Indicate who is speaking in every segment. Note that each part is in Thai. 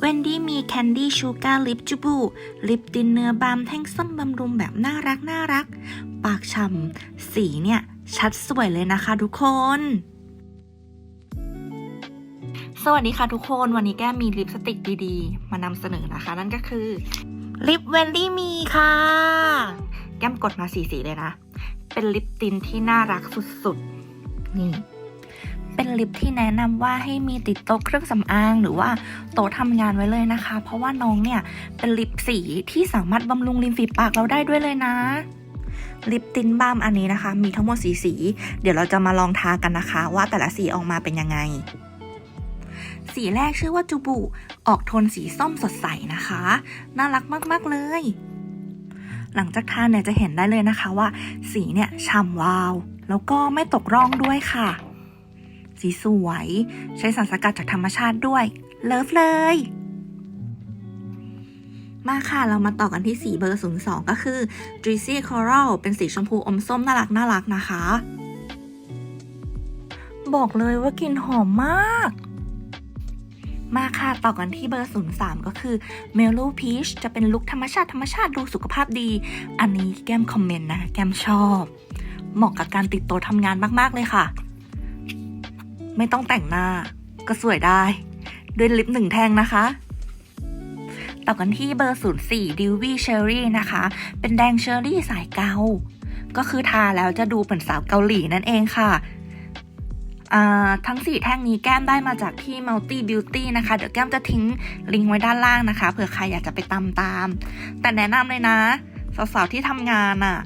Speaker 1: เวนดี้มีแคนดี้ชูการ์ลิปจูบูลิปตินเนื้อบามแท่งส้มบำรุงแบบน่ารักน่ารัก ปากฉ่ำสีเนี่ย ชัดสวยเลยนะคะทุกคน สวัสดีค่ะทุกคนวันนี้แก้มมีลิปสติกดีๆ มานำเสนอนะคะ นั่นก็คือลิปเวนดี้มีค่ะ แก้มกดมาสีสีเลยนะ เป็นลิปตินที่น่ารักสุดๆ นี่ เป็นลิปที่แนะนำว่าให้มีติดโต๊ะเครื่องสำอาง หรือว่าโต๊ะทำงานไว้เลยนะคะ เพราะว่าน้องเนี่ยเป็นลิปสีที่สามารถบำรุงริมฝีปากเราได้ด้วยเลยนะลิปตินบ้ามอันนี้นะคะ มีทั้งหมดสีสี เดี๋ยวเราจะมาลองทากันนะคะ ว่าแต่ละสีออกมาเป็นยังไง สีแรกชื่อว่าจูบุ ออกโทนสีส้มสดใสนะคะ น่ารักมาก ๆ เลย หลังจากทาเนี่ยจะเห็นได้เลยนะคะว่า สีเนี่ยฉ่ำวาว แล้วก็ไม่ตกร่องด้วยค่ะ สีสวย ใช้สารสกัดจากธรรมชาติด้วย เลิฟเลย มาค่ะ เรามาต่อกันที่สีเบอร์ 02 ก็คือ Juicy Coral เป็นสีชมพูอมส้มน่ารักน่ารักนะคะ บอกเลยว่ากลิ่นหอมมากมาค่ะ ต่อกันที่เบอร์ 03 ก็คือ Melo Peach จะเป็นลุคธรรมชาติธรรมชาติดูสุขภาพดี อันนี้แก้มคอมเมนต์นะ แก้มชอบ เหมาะกับการติดโต๊ะทำงานมาก ๆ เลยค่ะ ไม่ต้องแต่งหน้า ก็สวยได้ ด้วยลิปหนึ่งแท่งนะคะ ต่อกันที่เบอร์ 04 d e w y Cherry นะคะ เป็นแดงเชอร์รี่สายเกา ก็คือทาแล้วจะดูเหมือนสาวเกาหลีนั่นเองค่ะทั้ง 4 แท่งนี้แก้มได้มาจากที่ Multi Beauty นะคะ เดี๋ยวแก้มจะทิ้งลิงก์ไว้ด้านล่างนะคะ เผื่อใครอยากจะไปตามตาม แต่แนะนำเลยนะ สาวๆที่ทำงานอะ่ะ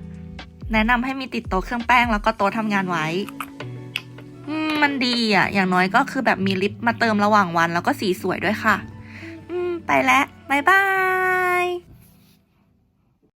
Speaker 1: แนะนำให้มีติดโต๊ะเครื่องแป้งแล้วก็โต๊ะทำงานไว้ มันดีอะ อย่างน้อยก็คือแบบมีลิปมาเติมระหว่างวัน แล้วก็สีสวยด้วยค่ะ อืม ไปแล้วบายบาย